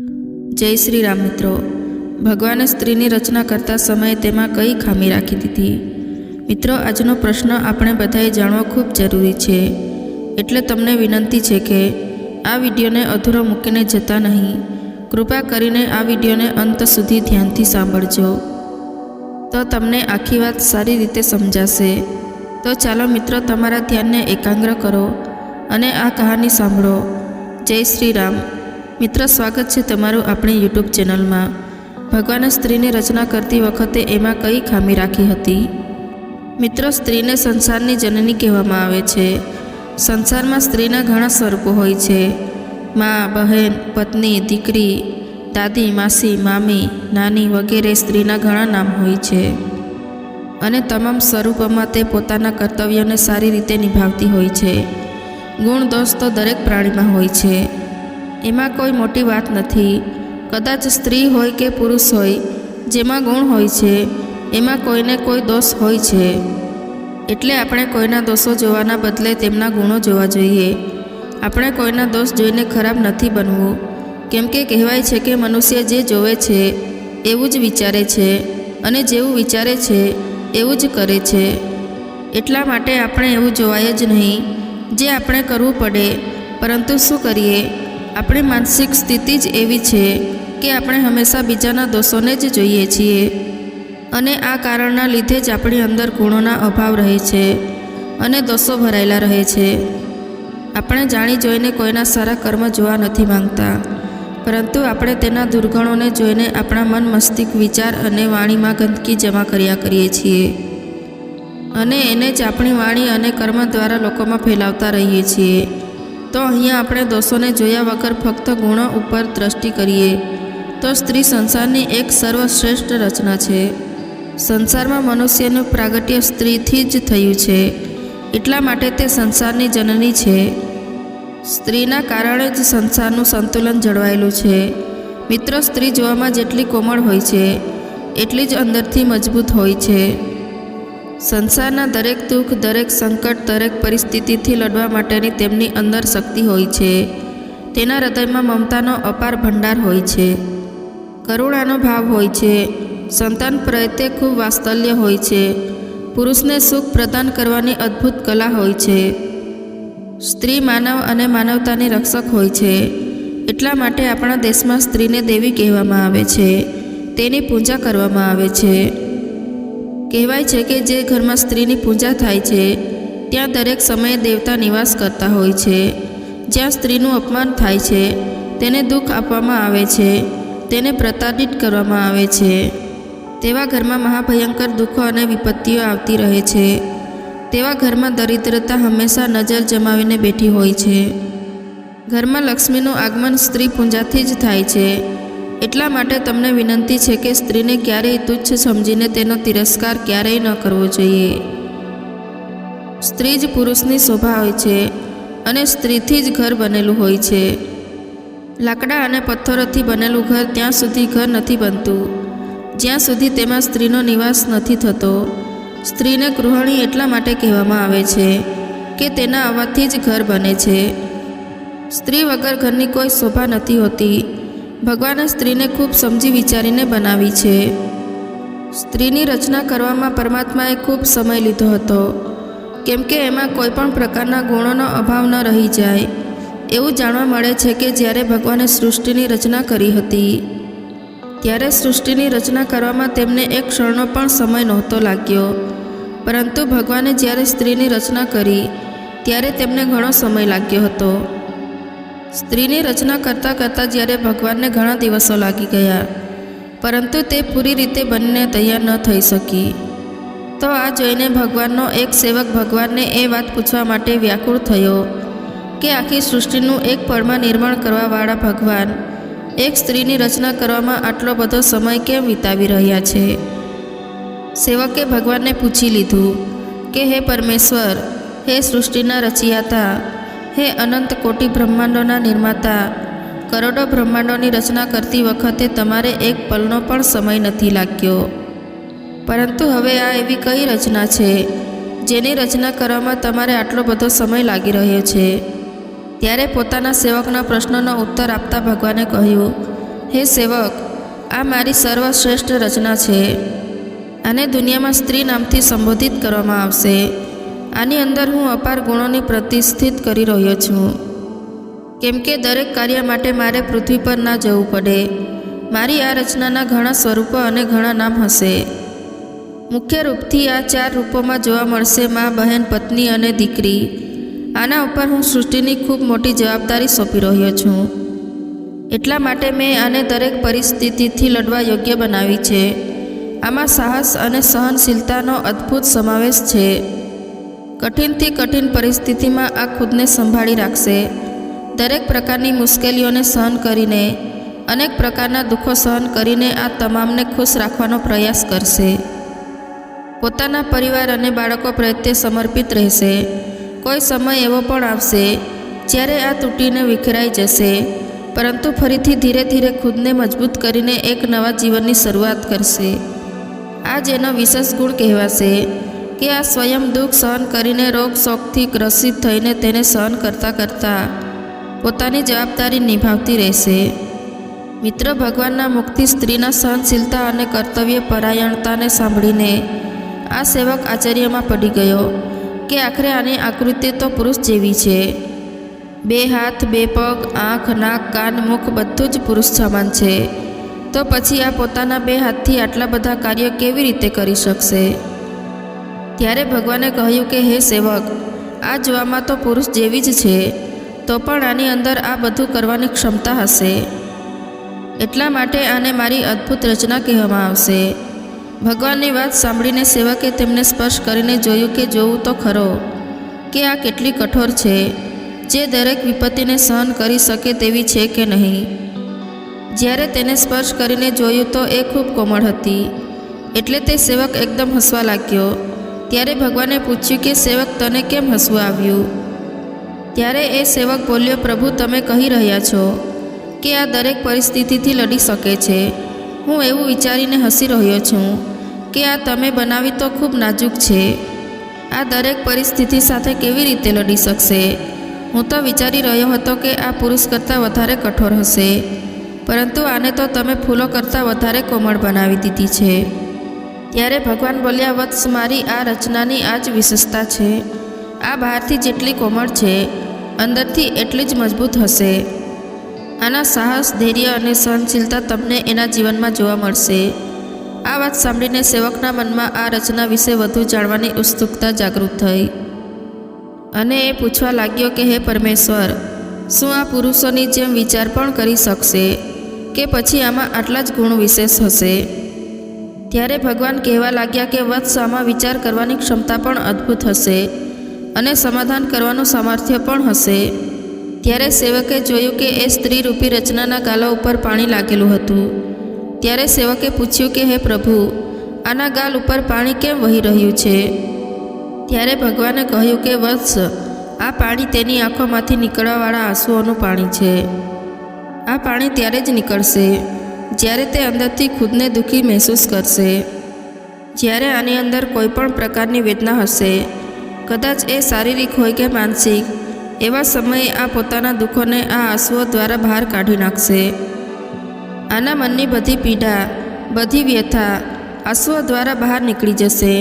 જય શ્રી રામ મિત્રો. ભગવાને સ્ત્રીની રચના કરતા સમયે તેમાં કઈ ખામી રાખી દીધી? મિત્રો, આજનો પ્રશ્ન આપણે બધાએ જાણવો ખૂબ જરૂરી છે. એટલે તમને વિનંતી છે કે આ વિડીયોને અધૂરો મૂકીને જતા નહીં. કૃપા કરીને આ વિડીયોને અંત સુધી ધ્યાનથી સાંભળજો. તો તમને આખી વાત સારી રીતે સમજાશે. તો ચાલો મિત્રો, તમારા ધ્યાનને એકાગ્ર કરો અને આ કહાની સાંભળો. જય શ્રી રામ મિત્ર, સ્વાગત છે તમારું આપણી યુટ્યુબ ચેનલમાં. ભગવાને સ્ત્રીની રચના કરતી વખતે એમાં કઈ ખામી રાખી હતી? મિત્રો, સ્ત્રીને સંસારની જનની કહેવામાં આવે છે. સંસારમાં સ્ત્રીના ઘણા સ્વરૂપો હોય છે. મા, બહેન, પત્ની, દીકરી, દાદી, માસી, મામી, નાની વગેરે સ્ત્રીના ઘણા નામ હોય છે. અને તમામ સ્વરૂપોમાં તે પોતાના કર્તવ્યોને સારી રીતે નિભાવતી હોય છે. ગુણ, દોષ તો દરેક પ્રાણીમાં હોય છે. એમાં કોઈ મોટી વાત નથી. કદાચ સ્ત્રી હોય કે પુરુષ હોય, જેમાં ગુણ હોય છે, એમાં કોઈને કોઈ દોષ હોય છે. એટલે આપણે કોઈના દોષો જોવાના બદલે તેમના ગુણો જોવા જોઈએ. આપણે કોઈના દોષ જોઈને ખરાબ નથી બનવું. કેમ કે કહેવાય છે કે મનુષ્ય જે જોવે છે, એવું જ વિચારે છે, અને જેવું વિચારે છે, એવું જ કરે છે. એટલા માટે આપણે એવું જોવાય જ નહીં. જે આપણે કરવું પડે, પરંતુ શું કરીએ? આપણી માનસિક સ્થિતિ જ એવી છે કે આપણે હંમેશા બીજાના દોષોને જ જોઈએ છીએ. અને આ કારણના લીધે જ આપણી અંદર ગુણોના અભાવ રહે છે અને દોષો ભરાયેલા રહે છે. આપણે જાણી જોઈને કોઈના સારા કર્મ જોવા નથી માંગતા. પરંતુ આપણે તેના દુર્ગણોને જોઈને આપણા મન મસ્તિષ્ક વિચાર અને વાણીમાં ગંદકી જમા કર્યા કરીએ છીએ. અને એને જ આપણી વાણી અને કર્મ દ્વારા લોકોમાં ફેલાવતા રહીએ છીએ. તો અહીંયા આપણે દોષોને જોયા વગર ફક્ત ગુણો ઉપર દ્રષ્ટિ કરીએ. તો સ્ત્રી સંસારની એક સર્વશ્રેષ્ઠ રચના છે. સંસારમાં મનુષ્યનું પ્રાગટ્ય સ્ત્રીથી જ થયું છે. એટલા માટે તે સંસારની જનની છે. સ્ત્રીના કારણે જ સંસારનું સંતુલન જળવાયેલું છે. મિત્રો, સ્ત્રી જોવામાં જેટલી કોમળ હોય છે, એટલી જ અંદરથી મજબૂત હોય છે. સંસારના દરેક દુઃખ, દરેક સંકટ, દરેક પરિસ્થિતિથી લડવા માટેની તેમની અંદર શક્તિ હોય છે. તેના હૃદયમાં મમતાનો અપાર ભંડાર હોય છે. કરુણાનો ભાવ હોય છે. સંતાન પ્રત્યે ખૂબ વાત્સલ્ય હોય છે. પુરુષને સુખ પ્રદાન કરવાની અદ્ભુત કલા હોય છે. સ્ત્રી માનવ અને માનવતાની રક્ષક હોય છે. એટલા માટે આપણા દેશમાં સ્ત્રીને દેવી કહેવામાં આવે છે. તેની પૂજા કરવામાં આવે છે. કહેવાય છે કે જે ઘરમાં સ્ત્રીની પૂજા થાય છે, ત્યાં દરેક સમયે દેવતા નિવાસ કરતા હોય છે. જ્યાં સ્ત્રીનું અપમાન થાય છે, તેને દુઃખ આપવામાં આવે છે, તેને પ્રતાડિત કરવામાં આવે છે. તેવા ઘરમાં મહાભયંકર દુઃખો અને વિપત્તિઓ આવતી રહે છે. તેવા ઘરમાં દરિદ્રતા હંમેશા નજર જમાવીને બેઠી હોય છે. ઘરમાં લક્ષ્મીનું આગમન સ્ત્રી પૂજાથી જ થાય છે. એટલા માટે તમને વિનંતી છે કે સ્ત્રીને ક્યારેય તુચ્છ સમજીને તેનો તિરસ્કાર ક્યારેય ન કરવો જોઈએ. સ્ત્રી જ પુરુષની શોભા હોય છે અને સ્ત્રીથી જ ઘર બનેલું હોય છે. લાકડા અને પથ્થરોથી બનેલું ઘર ત્યાં સુધી ઘર નથી બનતું. જ્યાં સુધી તેમાં સ્ત્રીનો નિવાસ નથી થતો, સ્ત્રીને ગૃહિણી એટલા માટે કહેવામાં આવે છે કે તેના અવાજથી જ ઘર બને છે. સ્ત્રી વગર ઘરની કોઈ શોભા નથી હોતી. ભગવાને સ્ત્રીને ખૂબ સમજી વિચારીને બનાવી છે. સ્ત્રીની રચના કરવામાં પરમાત્માએ ખૂબ સમય લીધો હતો. કેમ કે એમાં કોઈ પણ પ્રકારના ગુણોનો અભાવ ન રહી જાય. એવું જાણવા મળે છે કે જ્યારે ભગવાને સૃષ્ટિની રચના કરી હતી, ત્યારે સૃષ્ટિની રચના કરવામાં તેમને એક ક્ષણનો પણ સમય નહોતો લાગ્યો. પરંતુ ભગવાને જ્યારે સ્ત્રીની રચના કરી, ત્યારે તેમને ઘણો સમય લાગ્યો હતો. સ્ત્રીની રચના કરતાં કરતાં જ્યારે ભગવાનને ઘણા દિવસો લાગી ગયા, પરંતુ તે પૂરી રીતે બંને તૈયાર ન થઈ શકી. તો આ જોઈને ભગવાનનો એક સેવક ભગવાનને એ વાત પૂછવા માટે વ્યાકુળ થયો કે આખી સૃષ્ટિનું એક પળમાં નિર્માણ કરવાવાળા ભગવાન, એક સ્ત્રીની રચના કરવામાં આટલો બધો સમય કેમ વિતાવી રહ્યા છે? સેવકે ભગવાનને પૂછી લીધું કે, હે પરમેશ્વર, હે સૃષ્ટિના રચિયાતા હે અનંત કોટી બ્રહ્માંડોના નિર્માતા, કરોડો બ્રહ્માંડોની રચના કરતી વખતે તમારે એક પલનો પણ સમય નથી લાગ્યો. પરંતુ હવે આ એવી કઈ રચના છે, જેની રચના કરવામાં તમારે આટલો બધો સમય લાગી રહ્યો છે? ત્યારે પોતાના સેવકના પ્રશ્નનો ઉત્તર આપતા ભગવાને કહ્યું, હે સેવક, આ મારી સર્વશ્રેષ્ઠ રચના છે, આને દુનિયામાં સ્ત્રી નામથી સંબોધિત કરવામાં આવશે. આની અંદર હું અપાર ગુણોની પ્રતિષ્ઠિત કરી રહ્યો છું. કેમ કે દરેક કાર્ય માટે મારે પૃથ્વી પર ના જવું પડે. મારી આ રચનાના ઘણા સ્વરૂપો અને ઘણા નામ હશે. મુખ્ય રૂપથી આ ચાર રૂપોમાં જોવા મળશે મા, બહેન, પત્ની અને દીકરી. આના ઉપર હું સૃષ્ટિની ખૂબ મોટી જવાબદારી સોંપી રહ્યો છું. એટલા માટે મેં આને દરેક પરિસ્થિતિથી લડવા યોગ્ય બનાવી છે. આમાં સાહસ અને સહનશીલતાનો અદ્ભુત સમાવેશ છે. કઠિનથી કઠિન પરિસ્થિતિમાં આ ખુદને સંભાળી રાખશે. દરેક પ્રકારની મુશ્કેલીઓને સહન કરીને, અનેક પ્રકારના દુઃખો સહન કરીને આ તમામને ખુશ રાખવાનો પ્રયાસ કરશે. પોતાના પરિવાર અને બાળકો પ્રત્યે સમર્પિત રહેશે. કોઈ સમય એવો પણ આવશે, જ્યારે આ તૂટીને વિખેરાઈ જશે. પરંતુ ફરીથી ધીરે ધીરે ખુદને મજબૂત કરીને એક નવા જીવનની શરૂઆત કરશે. આ જેનો વિશેષ ગુણ કહેવાશે. કે આ સ્વયં દુઃખ સહન કરીને રોગ શોખથી ગ્રસિત થઈને તેને સહન કરતાં કરતાં પોતાની જવાબદારી નિભાવતી રહેશે. મિત્ર ભગવાનના મુક્તિ, સ્ત્રીના સહનશીલતા અને કર્તવ્ય પરાયણતાને સાંભળીને આ સેવક આચાર્યમાં પડી ગયો કે આખરે આની આકૃતિ તો પુરુષ જેવી છે. બે હાથ, બે પગ, આંખ, નાક, કાન, મુખ બધું જ પુરુષ સમાન છે. તો પછી આ પોતાના બે હાથથી આટલા બધા કાર્ય કેવી રીતે કરી શકશે? ત્યારે ભગવાને કહ્યું કે, હે સેવક, આ જોવામાં તો પુરુષ જેવી જ છે, તો પણ આની અંદર આ બધું કરવાની ક્ષમતા હશે. એટલા માટે આને મારી અદ્ભુત રચના કહેવામાં આવશે. ભગવાનની વાત સાંભળીને સેવકે તેમને સ્પર્શ કરીને જોયું કે, જોવું તો ખરો, કે આ કેટલી કઠોર છે, જે દરેક વિપત્તિને સહન કરી શકે તેવી છે કે નહીં. જ્યારે તેને સ્પર્શ કરીને જોયું તો એ ખૂબ કોમળ હતી. એટલે તે સેવક એકદમ હસવા લાગ્યો. ત્યારે ભગવાને પૂછ્યું કે, સેવક, તને કેમ હસવું આવ્યું? ત્યારે એ સેવક બોલ્યો, પ્રભુ, તમે કહી રહ્યા છો કે આ દરેક પરિસ્થિતિથી લડી શકે છે. હું એવું વિચારીને હસી રહ્યો છું કે આ તમે બનાવી તો ખૂબ નાજુક છે. આ દરેક પરિસ્થિતિ સાથે કેવી રીતે લડી શકશે? હું તો વિચારી રહ્યો હતો કે આ પુરુષ કરતાં વધારે કઠોર હશે. પરંતુ આને તો તમે ફૂલો કરતાં વધારે કોમળ બનાવી દીધી છે. ત્યારે ભગવાન બોલ્યા, વત્સ મારી આ રચનાની આ જ વિશેષતા છે. આ બહારથી જેટલી કોમળ છે, અંદરથી એટલી જ મજબૂત હશે. આના સાહસ, ધૈર્ય અને સહનશીલતા તમને એના જીવનમાં જોવા મળશે. આ વાત સાંભળીને સેવકના મનમાં આ રચના વિશે વધુ જાણવાની ઉત્સુકતા જાગૃત થઈ. અને એ પૂછવા લાગ્યો કે, હે પરમેશ્વર, શું આ પુરુષોની જેમ વિચાર પણ કરી શકશે? કે પછી આમાં આટલા જ ગુણ વિશેષ હશે? ત્યારે ભગવાન કહેવા લાગ્યા કે વત્સ આમાં વિચાર કરવાની ક્ષમતા પણ અદ્ભુત હશે અને સમાધાન કરવાનું સામર્થ્ય પણ હશે. ત્યારે સેવકે જોયું કે એ સ્ત્રી રૂપી રચનાના ગાલા ઉપર પાણી લાગેલું હતું. ત્યારે સેવકે પૂછ્યું કે, હે પ્રભુ, આના ગાલ ઉપર પાણી કેમ વહી રહ્યું છે? ત્યારે ભગવાને કહ્યું કે, વત્સ, આ પાણી તેની આંખોમાંથી નીકળવાવાળા આંસુઓનું પાણી છે. આ પાણી ત્યારે જ નીકળશે. જ્યારે તે અંદરથી ખુદને દુઃખી મહેસૂસ કરશે, જ્યારે આની અંદર કોઈ પણ પ્રકારની વેદના હશે, કદાચ એ શારીરિક હોય કે માનસિક, એવા સમયે આ પોતાના દુઃખોને આ આંસુઓ દ્વારા બહાર કાઢી નાખશે. આના મનની બધી પીડા, બધી વ્યથા, આંસુઓ દ્વારા બહાર નીકળી જશે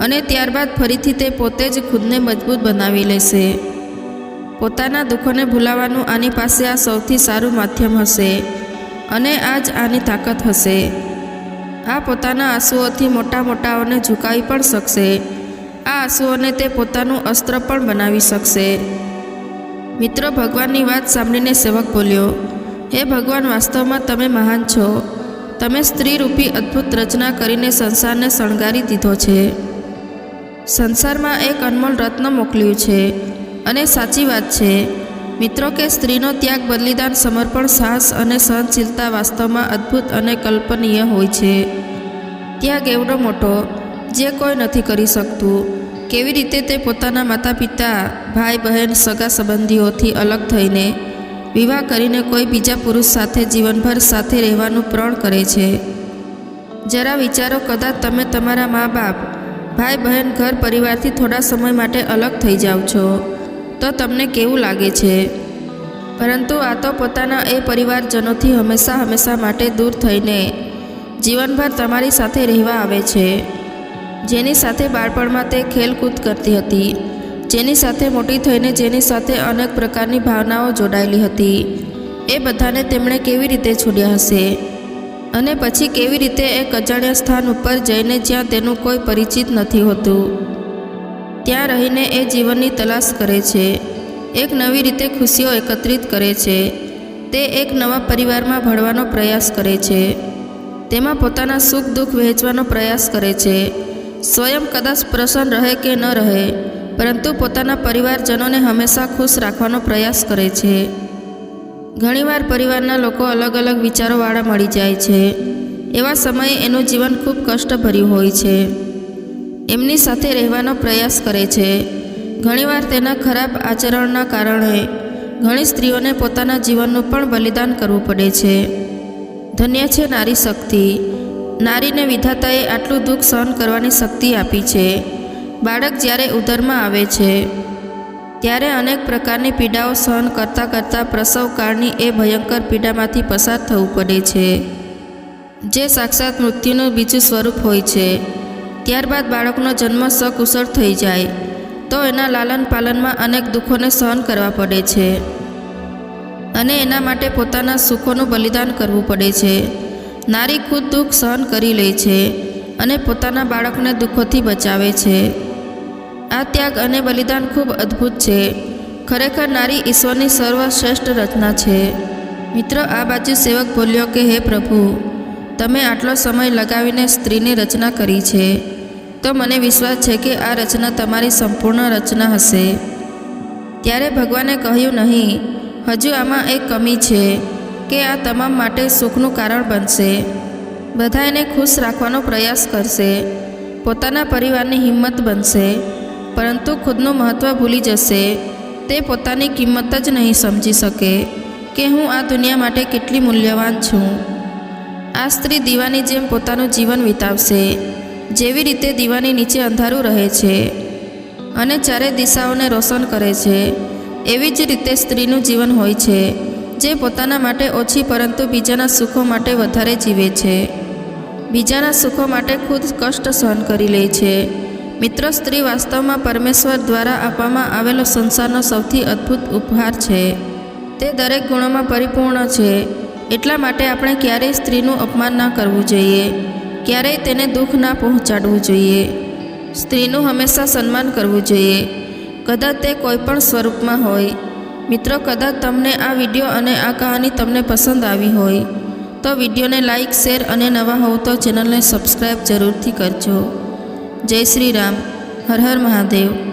અને ત્યારબાદ ફરીથી તે પોતે જ ખુદને મજબૂત બનાવી લેશે. પોતાના દુઃખોને ભૂલાવાનું આની પાસે આ સૌથી સારું માધ્યમ હશે. અને આ જ આની તાકાત હશે. આ પોતાના આંસુઓથી મોટા મોટાઓને ઝુકાવી પણ શકશે. આ આંસુઓને તે પોતાનું અસ્ત્ર પણ બનાવી શકશે. મિત્રો, ભગવાનની વાત સાંભળીને સેવક બોલ્યો, હે ભગવાન, વાસ્તવમાં તમે મહાન છો. તમે સ્ત્રી રૂપી અદ્ભુત રચના કરીને સંસારને શણગારી દીધો છે. સંસારમાં એક અનમોલ રત્ન મોકલ્યું છે અને સાચી વાત છે. મિત્રો કે સ્ત્રીનો ત્યાગ, બલિદાન, સમર્પણ, સાહસ અને સહનશીલતા વાસ્તવમાં અદ્ભુત અને કલ્પનીય હોય છે. ત્યાગ એવડો મોટો, જે કોઈ નથી કરી શકતું. કેવી રીતે તે પોતાના માતા પિતા ભાઈ, બહેન, સગા સંબંધીઓથી અલગ થઈને વિવાહ કરીને કોઈ બીજા પુરુષ સાથે જીવનભર સાથે રહેવાનું પ્રણ કરે છે? જરા વિચારો, કદાચ તમે તમારા મા બાપ ભાઈ, બહેન ઘર પરિવારથી થોડા સમય માટે અલગ થઈ જાઓ છો. તો તમને કેવું લાગે છે? પરંતુ આ તો પોતાના એ પરિવારજનોથી હંમેશા હંમેશા માટે દૂર થઈને જીવનભર તમારી સાથે રહેવા આવે છે. જેની સાથે બાળપણમાં તે ખેલકૂદ કરતી હતી, જેની સાથે મોટી થઈને જેની સાથે અનેક પ્રકારની ભાવનાઓ જોડાયેલી હતી. એ બધાને તેમણે કેવી રીતે છોડ્યા હશે? અને પછી કેવી રીતે એક અજાણ્યા સ્થાન ઉપર જઈને જ્યાં તેનું કોઈ પરિચિત નથી હોતું? ત્યાં રહીને એ જીવનની તલાશ કરે છે. એક નવી રીતે ખુશીઓ એકત્રિત કરે છે. તે એક નવા પરિવારમાં ભળવાનો પ્રયાસ કરે છે. તેમાં પોતાના સુખ દુઃખ વહેંચવાનો પ્રયાસ કરે છે. સ્વયં કદાચ પ્રસન્ન રહે કે ન રહે, પરંતુ પોતાના પરિવારજનોને હંમેશા ખુશ રાખવાનો પ્રયાસ કરે છે. ઘણીવાર પરિવારના લોકો અલગ અલગ વિચારોવાળા મળી જાય છે. એવા સમયે એનું જીવન ખૂબ કષ્ટભર્યું હોય છે. એમની સાથે રહેવાનો પ્રયાસ કરે છે. ઘણીવાર તેના ખરાબ આચરણના કારણે ઘણી સ્ત્રીઓને પોતાના જીવનનું પણ બલિદાન કરવું પડે છે. ધન્ય છે નારી શક્તિ. નારીને વિધાતાએ આટલું દુઃખ સહન કરવાની શક્તિ આપી છે. બાળક જ્યારે ઉદરમાં આવે છે, ત્યારે અનેક પ્રકારની પીડાઓ સહન કરતાં કરતાં પ્રસવકાળની એ ભયંકર પીડામાંથી પસાર થવું પડે છે. જે સાક્ષાત મૃત્યુનું બીજું સ્વરૂપ હોય છે. ત્યારબાદ બાળકનો જન્મ સકુશળ થઈ જાય, તો એના લાલન પાલનમાં અનેક દુઃખોને સહન કરવા પડે છે. અને એના માટે પોતાના સુખોનું બલિદાન કરવું પડે છે. નારી ખુદ દુઃખ સહન કરી લે છે અને પોતાના બાળકને દુઃખોથી બચાવે છે. આ ત્યાગ અને બલિદાન ખૂબ અદ્ભુત છે. ખરેખર નારી ઈશ્વરની સર્વશ્રેષ્ઠ રચના છે. મિત્ર, આ બાજુ સેવક બોલ્યો કે, હે પ્રભુ તમે આટલો સમય લગાવીને સ્ત્રીની રચના કરી છે, તો મને વિશ્વાસ છે કે આ રચના તમારી સંપૂર્ણ રચના હશે. ત્યારે ભગવાને કહ્યું નહીં, હજુ આમાં એક કમી છે કે આ તમામ માટે સુખનું કારણ બનશે. બધા એને ખુશ રાખવાનો પ્રયાસ કરશે. પોતાના પરિવારની હિંમત બનશે, પરંતુ ખુદનું મહત્ત્વ ભૂલી જશે. તે પોતાની કિંમત જ નહીં સમજી શકે કે હું આ દુનિયા માટે કેટલી મૂલ્યવાન છું. આ સ્ત્રી દીવાની જેમ પોતાનું જીવન વિતાવશે. જેવી રીતે દીવાની નીચે અંધારું રહે છે અને ચારે દિશાઓને રોશન કરે છે, એવી જ રીતે સ્ત્રીનું જીવન હોય છે, જે પોતાના માટે ઓછી પરંતુ બીજાના સુખો માટે વધારે જીવે છે. બીજાના સુખો માટે ખુદ કષ્ટ સહન કરી લે છે. મિત્ર સ્ત્રી વાસ્તવમાં પરમેશ્વર દ્વારા આપવામાં આવેલો સંસારનો સૌથી અદ્ભુત ઉપહાર છે. તે દરેક ગુણોમાં પરિપૂર્ણ છે. એટલા માટે આપણે ક્યારેય સ્ત્રીનું અપમાન ના કરવું જોઈએ. ક્યારેય તેને દુઃખ ના પહોંચાડવું જોઈએ. સ્ત્રીનું હંમેશા સન્માન કરવું જોઈએ. કદાચ તે કોઈપણ સ્વરૂપમાં હોય. મિત્રો, કદાચ તમને આ વીડિયો અને આ કહાની તમને પસંદ આવી હોય, તો વિડીયોને લાઇક શેર અને નવા હોવ તો ચેનલને સબસ્ક્રાઈબ જરૂરથી કરજો. જય શ્રી રામ. હર હર મહાદેવ.